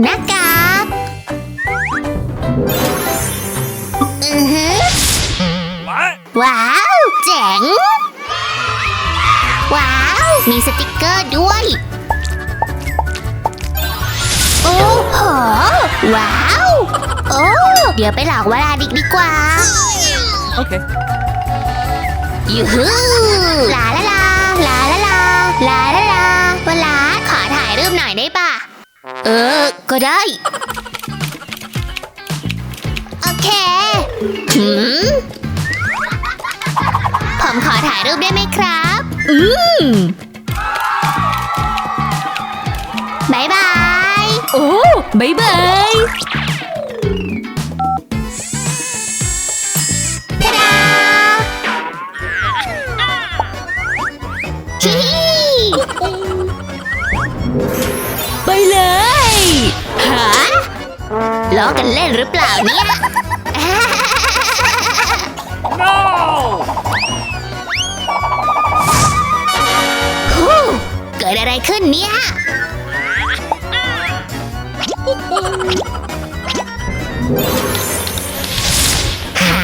หน้ากากอือฮึว้าว เจ๋ง ว้าว มีสติกเกอร์ด้วย โอ้โห ว้าว โอ้เดี๋ยวไปหลอกวลาดิกดีกว่า Okay. ยูฮูลาลาลาลาลาลาลาลาลาวลาขอถ่ายรูปหน่อยได้ป่ะ เออ ก็ได้ โอเคหืมผมขอถ่ายรูปได้ไหมครับ อืมบายบาย โอ้บายบาย ล้อกันเล่นหรือเปล่าเนี่ย No! ฮู้เกิดอะไรขึ้นเนี่ยหา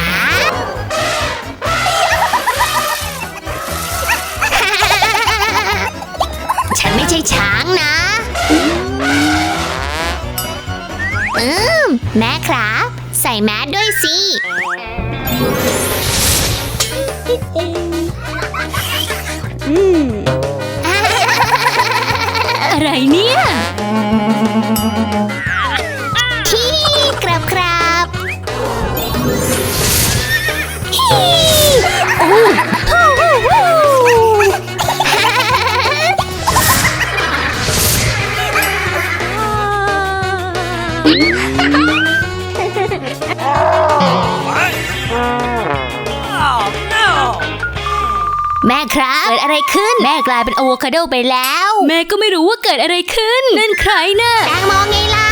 ฉันไม่ใช่ช้างนะ แม่ครับ ใส่แมสด้วยสิ อะไรเนี่ย ที่กรับครับฮีโอ้ฮู้ แม่ครับ เกิดอะไรขึ้น แม่กลายเป็นอะโวคาโดไปแล้ว แม่ก็ไม่รู้ว่าเกิดอะไรขึ้น นั่นใครน่ะแตงโมไงล่ะ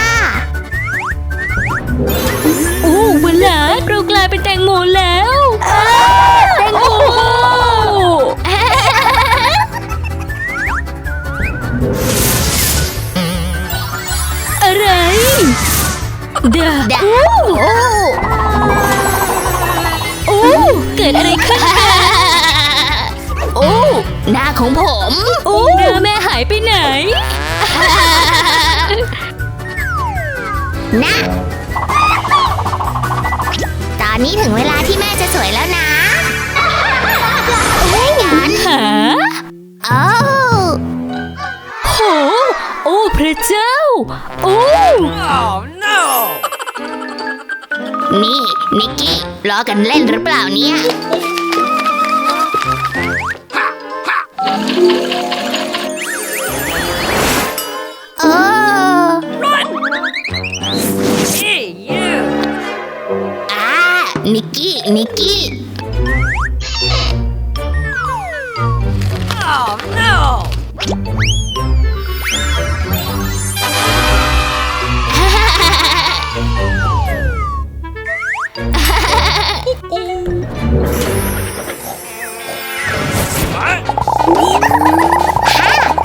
โอ้วันหลาเรากลายเป็นแตงโมแล้วแตงโมอะไรเดาดาโอ้โอ้เกิดอะไรขึ้นโอ้หน้า ของผมโอ้หน้าแม่หายไปไหน นะ ตอนนี้ถึงเวลาที่แม่จะสวยแล้วนะเฮ้ยงั้นหาโอ้โหโอ้ พระเจ้า โอ้ Oh no! นี่ นิกกี้ล้อกันเล่นหรือเปล่าเนี่ย กกี้ นิกกี้ Oh no!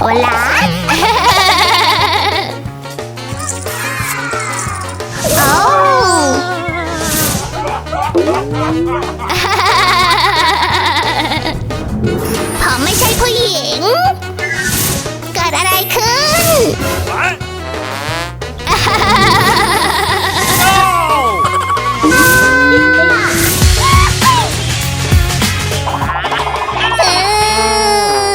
โอลา ผมไม่ใช่ผู้หญิง เกิดอะไรขึ้น